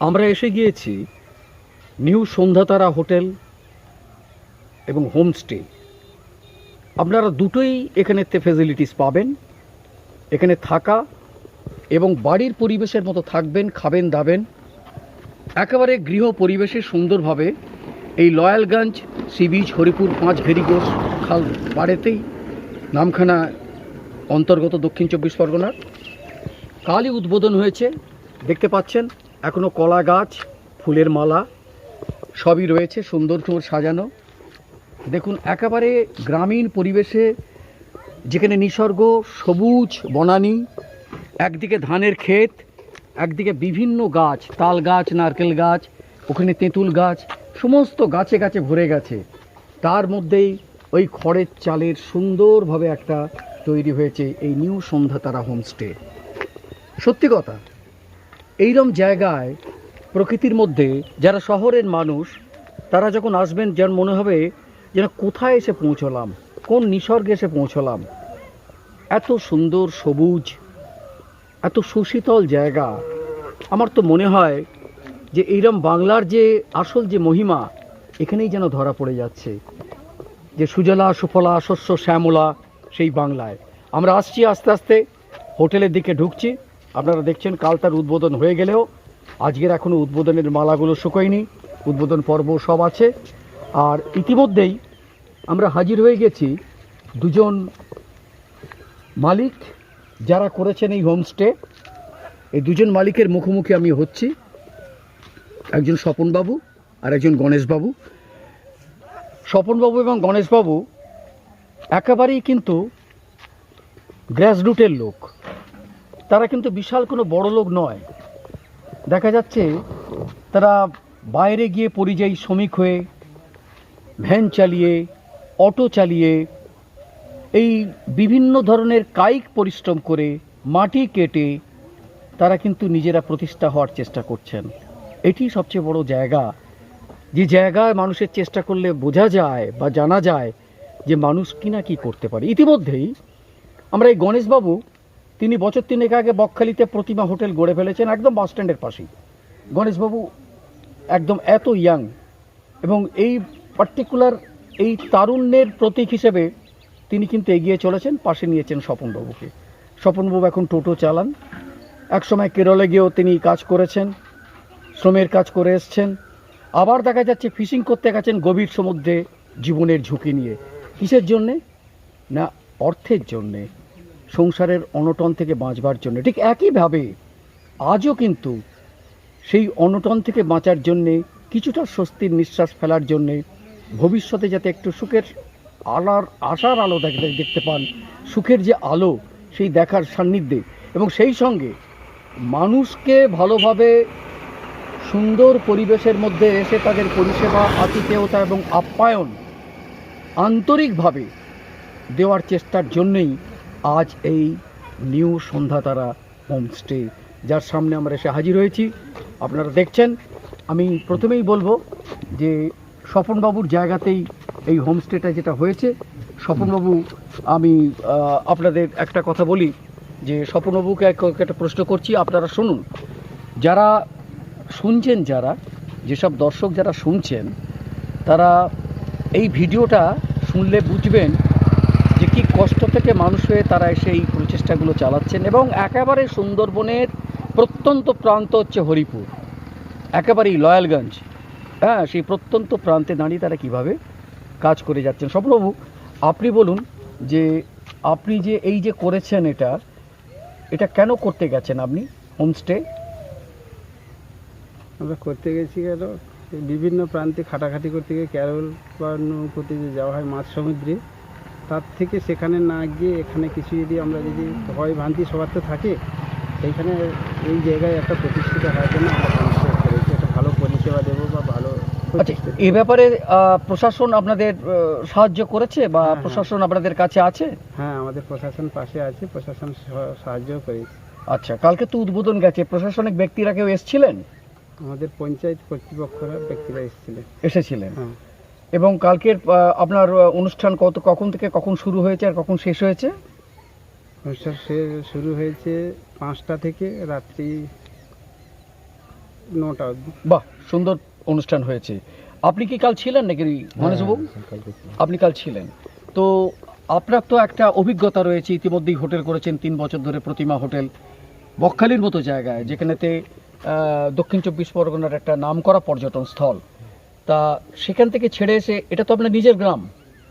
আমরা এসে গিয়েছি নিউ সন্ধ্যাতারা হোটেল এবং হোমস্টে আপনারা দুটোই এখানে ফেসিলিটিস পাবেন, এখানে থাকা এবং বাড়ির পরিবেশের মতো থাকবেন, খাবেন, দাবেন। একেবারে গৃহ পরিবেশে সুন্দরভাবে এই লয়ালগঞ্জ সি বিচ হরিপুর, পাঁচ ভেরিগোস, খাল বাড়িতেই নামখানা অন্তর্গত দক্ষিণ চব্বিশ পরগনার কালই উদ্বোধন হয়েছে। দেখতে পাচ্ছেন এখনও কলা গাছ, ফুলের মালা সবই রয়েছে, সুন্দর সুন্দর সাজানো। দেখুন, একেবারে গ্রামীণ পরিবেশে যেখানে নিসর্গ, সবুজ, বনানী, একদিকে ধানের ক্ষেত, একদিকে বিভিন্ন গাছ, তাল গাছ, নারকেল গাছ, ওখানে তেঁতুল গাছ, সমস্ত গাছে গাছে ভরে গেছে। তার মধ্যেই ওই খড়ের চালের সুন্দরভাবে একটা তৈরি হয়েছে এই নিউ সন্ধ্যাতারা হোমস্টে। সত্যি কথা এইরম জায়গায় প্রকৃতির মধ্যে যারা শহরের মানুষ, তারা যখন আসবেন, যেন মনে হবে যেন কোথায় এসে পৌঁছলাম, কোন নিসর্গে এসে পৌঁছলাম। এত সুন্দর সবুজ, এত সুশীতল জায়গা। আমার তো মনে হয় যে এইরম বাংলার যে আসল যে মহিমা, এখানেই যেন ধরা পড়ে যাচ্ছে। যে সুজলা, সুফলা, শস্য, শ্যামলা, সেই বাংলায়। আমরা আসছি আস্তে আস্তে, হোটেলের দিকে ঢুকছি। আপনারা দেখছেন, কাল তার উদ্বোধন হয়ে গেলেও আজকের এখনও উদ্বোধনের মালাগুলো শুকোয়নি। উদ্বোধন পর্ব সব আছে। আর ইতিমধ্যেই আমরা হাজির হয়ে গেছি দুজন মালিক যারা করেছেন এই হোমস্টে। এই দুজন মালিকের মুখোমুখি আমি হচ্ছি। একজন স্বপনবাবু আর একজন গণেশবাবু। স্বপনবাবু এবং গণেশবাবু একেবারেই কিন্তু গ্র্যাসরুটের লোক। তারা কিন্তু বিশাল কোনো বড় লোক নয়। দেখা যাচ্ছে তারা বাইরে গিয়ে পরিযায়ী শ্রমিক হয়ে ভ্যান চালিয়ে, অটো চালিয়ে এই বিভিন্ন ধরনের কায়িক পরিশ্রম করে মাটি কেটে তারা কিন্তু নিজেরা প্রতিষ্ঠা হওয়ার চেষ্টা করছেন। এটি সবচেয়ে বড় জায়গা। যে জায়গায় মানুষের চেষ্টা করলে বোঝা যায় বা জানা যায় যে মানুষ কি না কি করতে পারে। ইতিমধ্যেই আমরা এই গণেশবাবু তিনি বছর তিনেক আগে বকখালিতে প্রতিমা হোটেল গড়ে ফেলেছেন, একদম বাস স্ট্যান্ডের পাশেই। গণেশবাবু একদম এত ইয়াং এবং এই পার্টিকুলার এই তারুণ্যের প্রতীক হিসেবে তিনি কিন্তু এগিয়ে চলেছেন, পাশে নিয়েছেন স্বপনবাবুকে। স্বপনবাবু এখন টোটো চালান। একসময় কেরলে গিয়েও তিনি কাজ করেছেন, শ্রমের কাজ করে এসছেন। আবার দেখা যাচ্ছে ফিশিং করতে গেছেন গভীর সমুদ্রে জীবনের ঝুঁকি নিয়ে। কিসের জন্যে? না, অর্থের জন্যে। সংসারের অনটন থেকে বাঁচবার জন্য। ঠিক একইভাবে আজও কিন্তু সেই অনটন থেকে বাঁচার জন্যে, কিছুটা স্বস্তির নিঃশ্বাস ফেলার জন্যে ভবিষ্যতে যাতে একটু সুখের আলার, আশার আলো দেখতে পান, সুখের যে আলো সেই দেখার সান্নিধ্যে এবং সেই সঙ্গে মানুষকে ভালোভাবে সুন্দর পরিবেশের মধ্যে এসে তাদের পরিষেবা, আতিথেয়তা এবং আপ্যায়ন আন্তরিকভাবে দেওয়ার চেষ্টার জন্যই আজ এই নিউ সন্ধ্যাতারা হোমস্টে যার সামনে আমরা এসে হাজির হয়েছি। আপনারা দেখছেন, আমি প্রথমেই বলব যে স্বপনবাবুর জায়গাতেই এই হোমস্টেটা যেটা হয়েছে, স্বপনবাবু, আমি আপনাদের একটা কথা বলি যে স্বপনবাবুকে এক- একটা প্রশ্ন করছি, আপনারা শুনুন। যারা শুনছেন, যারা, যেসব দর্শক যারা শুনছেন, তারা এই ভিডিওটা শুনলে বুঝবেন কষ্ট থেকে মানুষ হয়ে তারা এসে এই প্রচেষ্টাগুলো চালাচ্ছেন এবং একেবারে সুন্দরবনের প্রত্যন্ত প্রান্ত হচ্ছে হরিপুর। একেবারেই লয়ালগঞ্জ। হ্যাঁ সেই প্রত্যন্ত প্রান্তে দাঁড়িয়ে তারা কীভাবে কাজ করে যাচ্ছেন? স্বপ্নবাবু আপনি বলুন যে আপনি যে এই যে করেছেন এটা এটা কেন করতে গেছেন আপনি হোমস্টে? আমরা করতে গেছি গেল বিভিন্ন প্রান্তে খাটাখাটি করতে গিয়ে ক্যারল বা নৌকোতে যে যাওয়া হয় মাছ সমুদ্রে তার থেকে সেখানে না গিয়ে এখানে কিছু যদি আমরা যদি ভয় ভ্রান্তি সবার তো থাকে সেইখানে এই জায়গায় একটা প্রতিষ্ঠিত হওয়ার জন্য আমরা করেছি। একটা ভালো পরিষেবা দেবো বা ভালো আচ্ছা এ ব্যাপারে প্রশাসন আপনাদের সাহায্য করেছে বা হ্যাঁ, হ্যাঁ। প্রশাসন আপনাদের কাছে আছে? হ্যাঁ আমাদের প্রশাসন পাশে আছে প্রশাসন সাহায্য করেছে। আচ্ছা কালকে তো উদ্বোধন গেছে প্রশাসনিক ব্যক্তিরা কেউ এসেছিলেন? আমাদের পঞ্চায়েত কর্তৃপক্ষরা ব্যক্তিরা এসেছিলেন। এসেছিলেন। হ্যাঁ। এবং কালকের আপনার অনুষ্ঠান কত কখন থেকে কখন শুরু হয়েছে আর কখন শেষ হয়েছে? অনুষ্ঠান শুরু হয়েছে পাঁচটা থেকে রাত্রি নটা অবধি। বাহ সুন্দর অনুষ্ঠান হয়েছে। আপনি কি কাল ছিলেন নাকি মনোজবাবু? আপনি কাল ছিলেন। তো আপনার তো একটা অভিজ্ঞতা রয়েছে ইতিমধ্যেই হোটেল করেছেন তিন বছর ধরে প্রতিমা হোটেল বকখালির মতো জায়গায় যেখানেতে দক্ষিণ চব্বিশ পরগনার একটা নামকরা পর্যটন স্থল। তা সেখান থেকে ছেড়ে এসে এটা তো আপনার নিজের গ্রাম।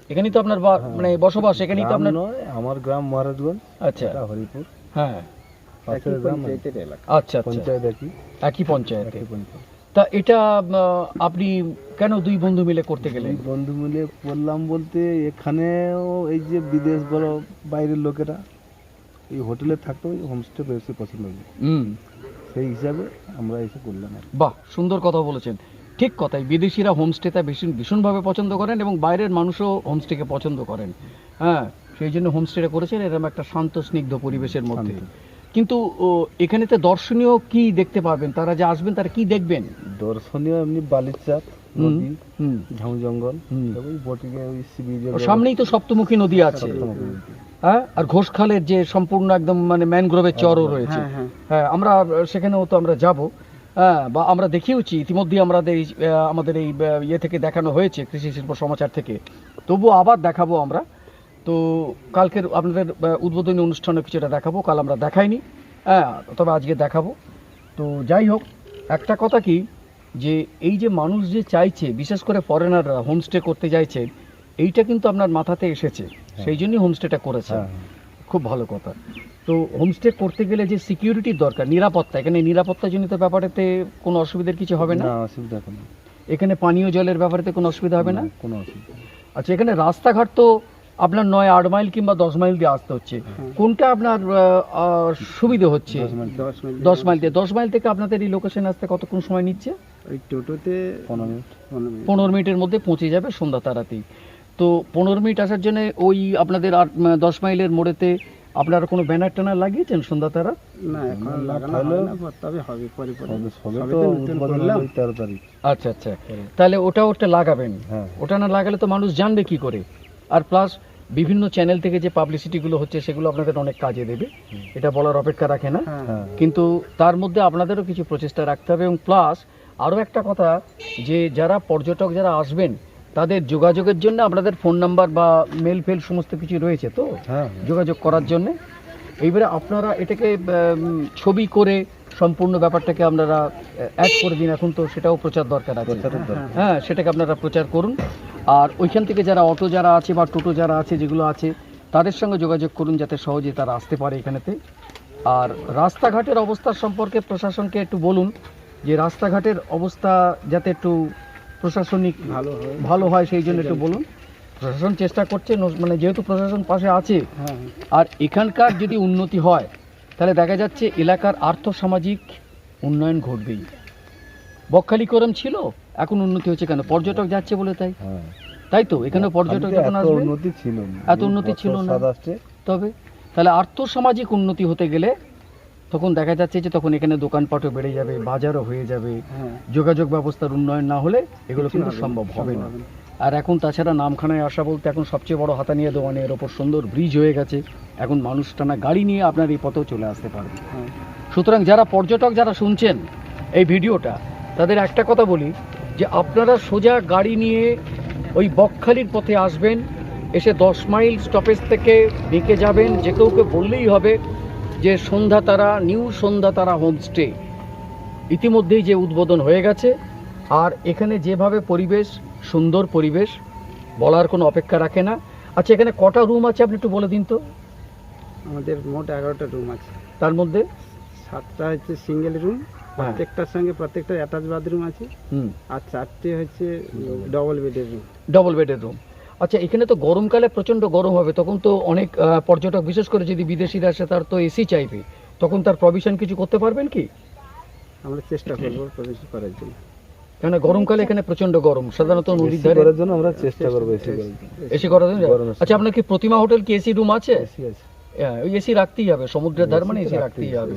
এখানেই তো আপনার মানে বসবাস এখানেই তো আপনার নয় আমার গ্রাম মহারাজগঞ্জ আচ্ছা। হরিপুর। হ্যাঁ। আচ্ছা আচ্ছা। পঞ্চায়েত একই একই পঞ্চায়েতে। একই পঞ্চায়েত। তা এটা আপনি কেন দুই বন্ধু মিলে করতে গেলেন? বন্ধু মিলে করলাম বলতে এখানেও এই যে বিদেশ বলো বাইরের লোকেরা এই হোটেলে থাকতে ওই হোমস্টে বেশি পছন্দ হুম। সেই হিসাবে আমরা এসে করলাম বাহ সুন্দর কথা বলেছেন। ঠিক কথাই। বিদেশিরা হোমস্টেটা ভীষণ ভীষণভাবে পছন্দ করেন এবং বাইরের মানুষও হোমস্টেকে পছন্দ করেন। হ্যাঁ সেই জন্য হোমস্টেটা করেছেন এরকম একটা শান্ত স্নিগ্ধ পরিবেশের মধ্যে। কিন্তু ও, এখানেতে দর্শনীয় কি দেখতে পাবেন? তারা যে আসবেন তারা কি দেখবেন? দর্শনীয় এমনি বালির চাপ নদী ঝাউ জঙ্গল সামনেই তো সপ্তমুখী নদী আছে। হ্যাঁ আর ঘোষখালের যে সম্পূর্ণ একদম মানে ম্যানগ্রোভের চরও রয়েছে। হ্যাঁ হ্যাঁ। হ্যাঁ আমরা সেখানেও তো আমরা যাব। হ্যাঁ বা আমরা দেখিয়েওছি ইতিমধ্যেই আমাদের এই আমাদের এই ইয়ে থেকে দেখানো হয়েছে কৃষি শিল্প সমাচার থেকে। তবুও আবার দেখাবো আমরা। তো কালকের আপনাদের উদ্বোধনী অনুষ্ঠানে কিছুটা দেখাবো কাল আমরা দেখাইনি। হ্যাঁ তবে আজকে দেখাবো। তো যাই হোক একটা কথা কি যে এই যে মানুষ যে চাইছে বিশেষ করে ফরেনাররা হোমস্টে করতে চাইছে এইটা কিন্তু আপনার মাথাতে এসেছে। সেই জন্যই হোমস্টেটা করেছে। হ্যাঁ। খুব ভালো কথা। তো হোমস্টে করতে গেলে যে সিকিউরিটির দরকার নিরাপত্তা এখানে নিরাপত্তাজনিত ব্যাপারেতে কোনো অসুবিধার কিছু হবে না? অসুবিধা কোনো এখানে পানীয় জলের ব্যাপারেতে কোনো অসুবিধা হবে না? কোনো অসুবিধা আচ্ছা এখানে রাস্তাঘাট তো আপনার নয় আট মাইল কিংবা দশ মাইল দিয়ে আসতে হচ্ছে। কোনটা আপনার সুবিধে হচ্ছে? দশ মাইল দিয়ে। দশ মাইল থেকে আপনাদের এই লোকেশন আসতে কতক্ষণ সময় নিচ্ছে? ওই টোটোতে পনেরো মিনিট। পনেরো মিনিটের মধ্যে পৌঁছে যাবে সন্ধ্যা তারাতেই। তো পনেরো মিনিট আসার জন্য ওই আপনাদের আট দশ মাইলের মোড়েতে আপনারা কোনো ব্যানার ট্যানার লাগিয়েছেন সন্ধ্যা তারা? না এখন লাগানো হয় না তবে হবে পরে পরে। সবে সবে সবে তো তো উদ্বোধন করলাম। হলো তারিখ। আচ্ছা আচ্ছা তাহলে ওটা ওটা লাগাবেন। হ্যাঁ। ওটা না লাগালে তো মানুষ জানবে কি করে। আর প্লাস বিভিন্ন চ্যানেল থেকে যে পাবলিসিটিগুলো হচ্ছে সেগুলো আপনাদের অনেক কাজে দেবে। এটা বলার অপেক্ষা রাখে না। হ্যাঁ। হ্যাঁ। কিন্তু তার মধ্যে আপনাদেরও কিছু প্রচেষ্টা রাখতে হবে। এবং প্লাস আরও একটা কথা যে যারা পর্যটক যারা আসবেন তাদের যোগাযোগের জন্য আপনাদের ফোন নাম্বার বা মেল ফেল সমস্ত কিছু রয়েছে তো? হ্যাঁ। যোগাযোগ করার জন্য। এইবারে আপনারা এটাকে ছবি করে সম্পূর্ণ ব্যাপারটাকে আপনারা অ্যাড করে দিন। এখন তো সেটাও প্রচার দরকার আছে। হ্যাঁ সেটাকে আপনারা প্রচার করুন। আর ওইখান থেকে যারা অটো যারা আছে বা টোটো যারা আছে যেগুলো আছে তাদের সঙ্গে যোগাযোগ করুন যাতে সহজে তারা আসতে পারে এখানেতে। আর রাস্তাঘাটের অবস্থা সম্পর্কে প্রশাসনকে একটু বলুন যে রাস্তাঘাটের অবস্থা যাতে একটু প্রশাসনিক ভালো হয়। ভালো হয় সেই জন্য একটু বলুন। প্রশাসন চেষ্টা করছে মানে যেহেতু প্রশাসন পাশে আছে হ্যাঁ। আর এখানকার যদি উন্নতি হয় তাহলে দেখা যাচ্ছে এলাকার আর্থসামাজিক উন্নয়ন ঘটবেই। বকখালিকরম ছিল এখন উন্নতি হচ্ছে কেন? পর্যটক যাচ্ছে বলে তাই? হ্যাঁ। তাই তো? এখানে পর্যটক যখন আসবে উন্নতি ছিল এত উন্নতি ছিল না। তবে তাহলে আর্থসামাজিক উন্নতি হতে গেলে তখন দেখা যাচ্ছে যে তখন এখানে দোকানপাটও বেড়ে যাবে বাজারও হয়ে যাবে। হ্যাঁ। যোগাযোগ ব্যবস্থার উন্নয়ন না হলে এগুলো কিন্তু সম্ভব হবে না। আর এখন তাছাড়া নামখানায় আসা বলতে এখন সবচেয়ে বড় হাতানিয়া দোকানের ওপর সুন্দর ব্রিজ হয়ে গেছে। এখন মানুষ টানা গাড়ি নিয়ে আপনার এই পথেও চলে আসতে পারবে। হ্যাঁ। সুতরাং যারা পর্যটক যারা শুনছেন এই ভিডিওটা তাদের একটা কথা বলি যে আপনারা সোজা গাড়ি নিয়ে ওই বকখালির পথে আসবেন এসে দশ মাইল স্টপেজ থেকে বেঁকে যাবেন যে কাউকে বললেই হবে যে সন্ধ্যা তারা নিউ সন্ধ্যা তারা হোমস্টে ইতিমধ্যেই যে উদ্বোধন হয়ে গেছে আর এখানে যেভাবে পরিবেশ সুন্দর পরিবেশ বলার কোনো অপেক্ষা রাখে না। আচ্ছা এখানে কটা রুম আছে আপনি একটু বলে দিন তো? আমাদের মোট এগারোটা রুম আছে। তার মধ্যে? সাতটা হচ্ছে সিঙ্গেল রুম প্রত্যেকটার সঙ্গে প্রত্যেকটা অ্যাটাচ বাথরুম আছে। হুম। আর চারটে হচ্ছে ডবল বেডের রুম ডবল বেডের রুম আচ্ছা এখানে তো গরমকালে প্রচণ্ড গরম হবে তখন তো অনেক পর্যটক বিশেষ করে যদি বিদেশিরা আসে তার তো এসি চাইবে। তখন তার প্রভিশন কিছু করতে পারবেন কি? আমরা চেষ্টা করব প্রবেশ করার জন্য। কেন গরমকালে এখানে প্রচণ্ড গরম সাধারণত নদীর ধারে। করার জন্য আমরা চেষ্টা করব এসি এসি করার জন্য? আচ্ছা আপনার কি প্রতিমা হোটেল কি এসি রুম আছে? এসি আছে। হ্যাঁ, ওই এসি রাখতেই হবে সমুদ্রের ধার মানে এসি রাখতেই রাখতেই হবে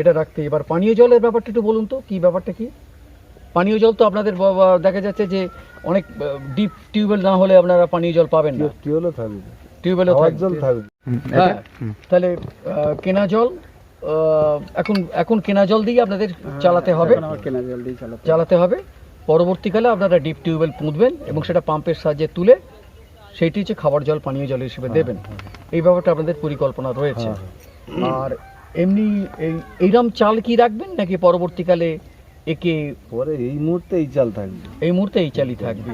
এটা রাখতে এবার পানীয় জলের ব্যাপারটা একটু বলুন তো কি ব্যাপারটা কি? পানীয় জল তো আপনাদের দেখা যাচ্ছে যে অনেক ডিপ টিউবওয়েল না হলে আপনারা পানীয় জল পাবেন না। টিউবওয়েলও থাকবে। টিউবওয়েলও থাকবে। জল থাকবে। হ্যাঁ তাহলে কেনা জল এখন এখন কেনা জল দিয়ে আপনাদের চালাতে হবে। কেনা জল দিয়ে চালাতে হবে। চালাতে হবে। পরবর্তীকালে আপনারা ডিপ টিউবওয়েল পুঁতবেন এবং সেটা পাম্পের সাহায্যে তুলে সেইটি হচ্ছে খাবার জল পানীয় জল হিসেবে দেবেন। এই ব্যাপারটা আপনাদের পরিকল্পনা রয়েছে। আর এমনি এই এইরম চাল কি রাখবেন নাকি পরবর্তীকালে একে পরে এই মুহূর্তে এই চাল থাকবে। এই মুহূর্তে এই চালই থাকবে।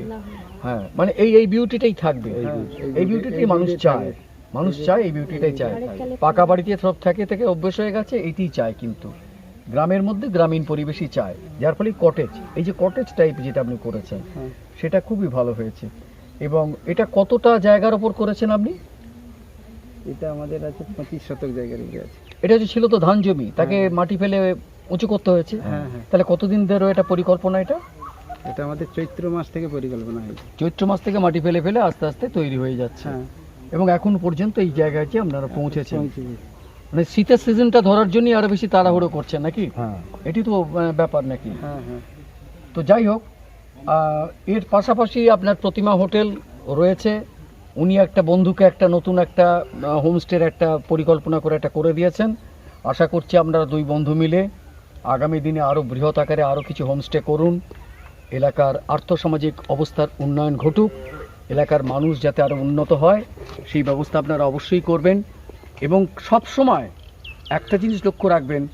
হ্যাঁ মানে এই এই বিউটিটাই থাকবে। হ্যাঁ, এই বিউটিটাই মানুষ চায়। মানুষ চায় এই বিউটিটাই চায়। পাকা বাড়িতে সব থাকে থেকে অভ্যেস হয়ে গেছে এইটি চায় কিন্তু। গ্রামের মধ্যে গ্রামীণ পরিবেশই চায় যার ফলে কটেজ এই যে কটেজ টাইপ যেটা আপনি করেছেন হ্যাঁ। সেটা খুবই ভালো হয়েছে। এবং এটা কতটা জায়গার ওপর করেছেন আপনি? এটা আমাদের আছে পঁচিশ শতক জায়গার উপরে আছে। এটা হচ্ছে ছিল তো ধান জমি তাকে মাটি ফেলে উঁচু করতে হয়েছে। হ্যাঁ হ্যাঁ। তাহলে কতদিন ধরে এটা পরিকল্পনা এটা? এটা আমাদের চৈত্র মাস থেকে পরিকল্পনা হয়েছে। চৈত্র মাস থেকে মাটি ফেলে ফেলে আস্তে আস্তে তৈরি হয়ে যাচ্ছে। হ্যাঁ। এবং এখন পর্যন্ত এই জায়গায় যে আপনারা পৌঁছেছেন। মানে শীতের সিজনটা ধরার জন্যই আরও বেশি তাড়াহুড়ো করছেন নাকি? হ্যাঁ। এটি তো ব্যাপার নাকি? হ্যাঁ হ্যাঁ। তো যাই হোক এর পাশাপাশি আপনার প্রতিমা হোটেল রয়েছে। উনি একটা বন্ধুকে একটা নতুন একটা হোমস্টের একটা পরিকল্পনা করে একটা করে দিয়েছেন। আশা করছি আপনারা দুই বন্ধু মিলে আগামী দিনে আরও বৃহৎ আকারে আরও কিছু হোমস্টে করুন। এলাকার আর্থসামাজিক অবস্থার উন্নয়ন ঘটুক। এলাকার মানুষ যাতে আরও উন্নত হয়, সেই ব্যবস্থা আপনারা অবশ্যই করবেন। এবং সব সময় একটা জিনিস লক্ষ্য রাখবেন,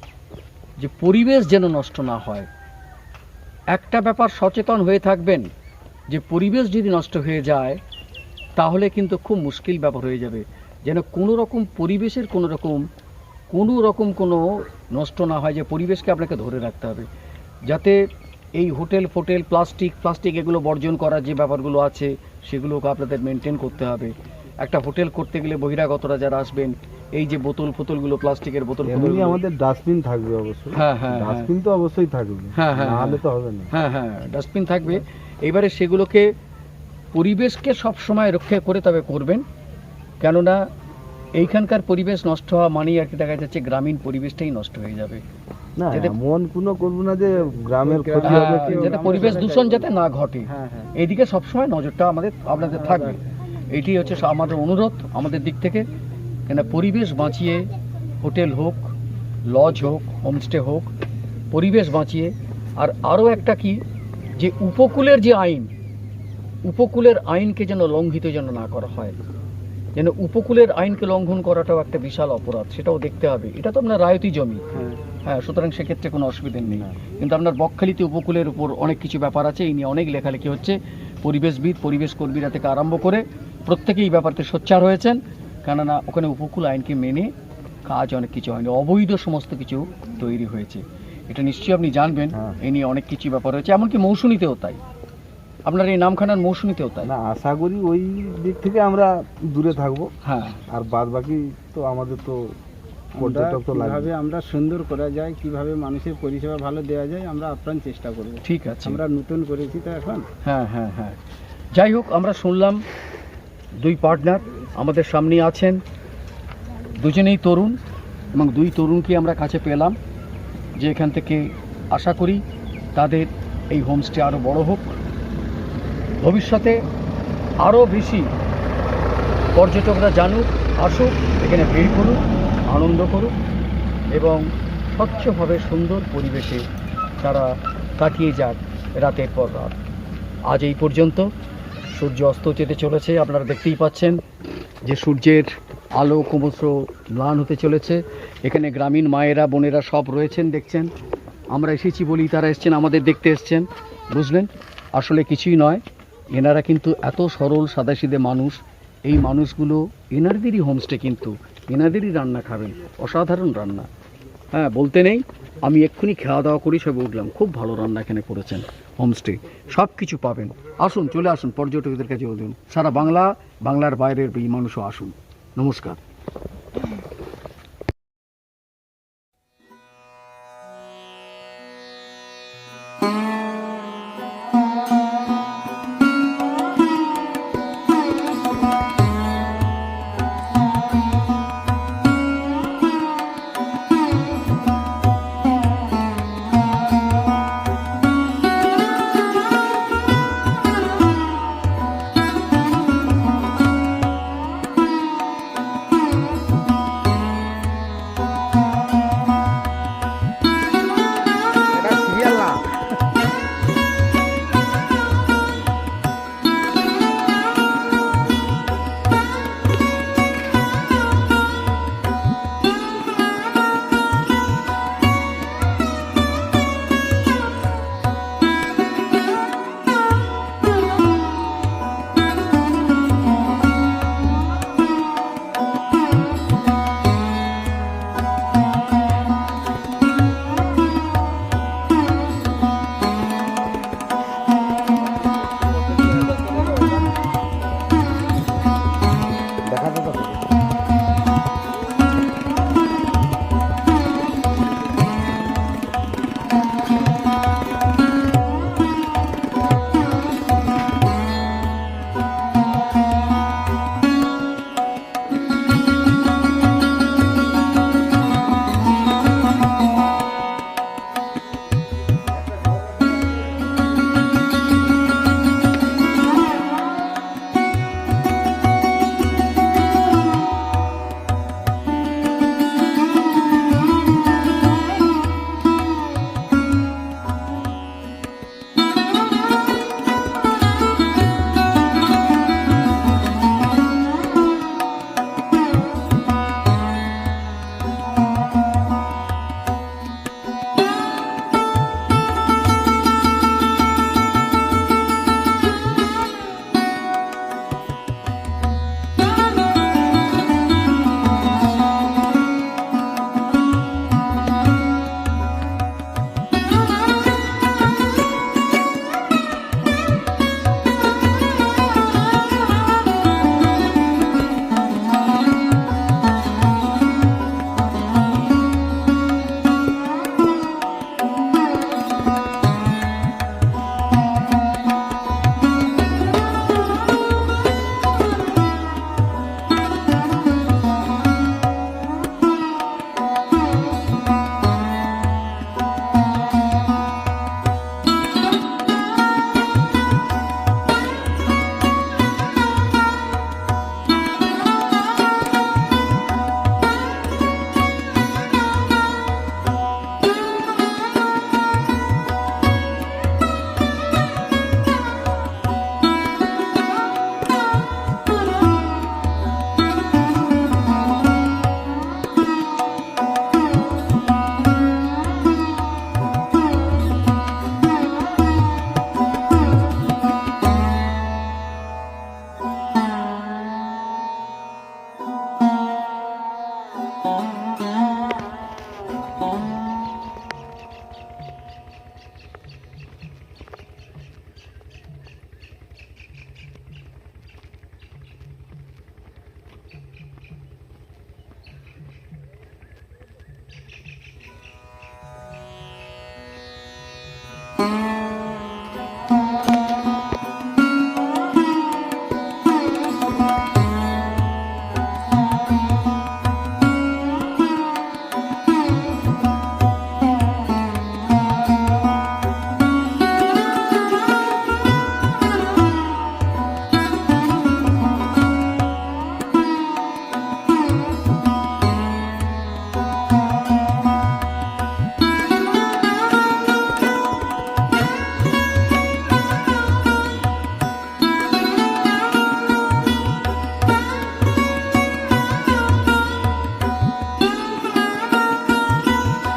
যে পরিবেশ যেন নষ্ট না হয়। একটা ব্যাপার সচেতন হয়ে থাকবেন, যে পরিবেশ যদি নষ্ট হয়ে যায়, তাহলে কিন্তু খুব মুশকিল ব্যাপার হয়ে যাবে। যেন কোনো রকম পরিবেশের কোনো রকম কোনো রকম কোনো নষ্ট না হয় যে পরিবেশকে আপনাকে ধরে রাখতে হবে। যাতে এই হোটেল ফোটেল প্লাস্টিক প্লাস্টিক এগুলো বর্জন করার যে ব্যাপারগুলো আছে সেগুলোকে আপনাদের মেনটেন করতে হবে। একটা হোটেল করতে গেলে বহিরাগতরা যারা আসবেন এই যে বোতল ফোতলগুলো প্লাস্টিকের বোতল এমনি আমাদের ডাস্টবিন থাকবে অবশ্যই। হ্যাঁ, হ্যাঁ, হ্যাঁ। ডাস্টবিন তো অবশ্যই থাকবে। হ্যাঁ, হ্যাঁ, নাহলে হ্যাঁ। তো হবে না। হ্যাঁ হ্যাঁ ডাস্টবিন থাকবে। এবারে সেগুলোকে পরিবেশকে সব সময় রক্ষা করে তবে করবেন। কেননা এইখানকার পরিবেশ নষ্ট হওয়া মানেই আর কি দেখা যাচ্ছে গ্রামীণ পরিবেশটাই নষ্ট হয়ে যাবে। না যাতে- কোনো করব না যে গ্রামের ক্ষতি হ্যাঁ, হবে যাতে পরিবেশ দূষণ যাতে না ঘটে। হ্যাঁ হ্যাঁ। এইদিকে সবসময় নজরটা আমাদের আপনাদের থাকবে। এইটি হচ্ছে আমাদের অনুরোধ আমাদের দিক থেকে। কেন পরিবেশ বাঁচিয়ে হোটেল হোক লজ হোক হোমস্টে হোক পরিবেশ বাঁচিয়ে। আর আরও একটা কি যে উপকূলের যে আইন উপকূলের আইনকে যেন লঙ্ঘিত যেন না করা হয়। যেন উপকূলের আইনকে লঙ্ঘন করাটাও একটা বিশাল অপরাধ সেটাও দেখতে হবে। এটা তো আপনার রায়তি জমি। হ্যাঁ। হ্যাঁ সুতরাং সেক্ষেত্রে কোনো অসুবিধা নেই। কিন্তু আপনার বকখালিতে উপকূলের উপর অনেক কিছু ব্যাপার আছে এই নিয়ে অনেক লেখালেখি হচ্ছে। পরিবেশবিদ পরিবেশ কর্মীরা থেকে আরম্ভ করে প্রত্যেকেই এই ব্যাপারতে সোচ্চার হয়েছেন। কেননা ওখানে উপকূল আইনকে মেনে কাজ অনেক কিছু হয়নি অবৈধ সমস্ত কিছু তৈরি হয়েছে। এটা নিশ্চয়ই আপনি জানবেন। হ্যাঁ। এই নিয়ে অনেক কিছু ব্যাপার হয়েছে এমনকি মৌসুমিতেও তাই। আপনার এই নামখানার মৌসুমিতেও তাই? না আশা করি ওই দিক থেকে আমরা দূরে থাকব। হ্যাঁ। আর বাদ বাকি তো আমাদের তো পর্যটক তো লাগবে। আমরা সুন্দর করা যায় কীভাবে মানুষের পরিষেবা ভালো দেওয়া যায় আমরা আপ্রাণ চেষ্টা করব। ঠিক আছে। আমরা নতুন করেছি তো এখন। হ্যাঁ হ্যাঁ হ্যাঁ। যাই হোক আমরা শুনলাম দুই পার্টনার আমাদের সামনে আছেন। দুজনেই তরুণ এবং দুই তরুণকে আমরা কাছে পেলাম যে এখান থেকে আশা করি তাদের এই হোমস্টে আরও বড় হোক। ভবিষ্যতে আরও বেশি পর্যটকরা জানুক, আসুক, এখানে ভিড় করুক, আনন্দ করুক এবং স্বচ্ছভাবে সুন্দর পরিবেশে তারা কাটিয়ে যাক রাতের পর রাত। আজ এই পর্যন্ত। সূর্য অস্ত যেতে চলেছে, আপনারা দেখতেই পাচ্ছেন যে সূর্যের আলো ক্রমশ ম্লান হতে চলেছে। এখানে গ্রামীণ মায়েরা, বোনেরা সব রয়েছেন, দেখছেন। আমরা এসেছি বলি তারা এসছেন, আমাদের দেখতে এসছেন। বুঝলেন? আসলে কিছুই নয়। এনারা কিন্তু এত সরল সাদাসিদে মানুষ, এই মানুষগুলো এনাদেরই হোমস্টে কিন্তু, এনাদেরই রান্না খাবেন, অসাধারণ রান্না। হ্যাঁ বলতে নেই, আমি এক্ষুনি খাওয়া দাওয়া করি, সবে উঠলাম, খুব ভালো রান্না এখানে করেছেন হোমস্টে সব কিছু পাবেন। আসুন, চলে আসুন, পর্যটকদের কাছে বলুন, সারা বাংলা, বাংলার বাইরের এই মানুষও আসুন। নমস্কার।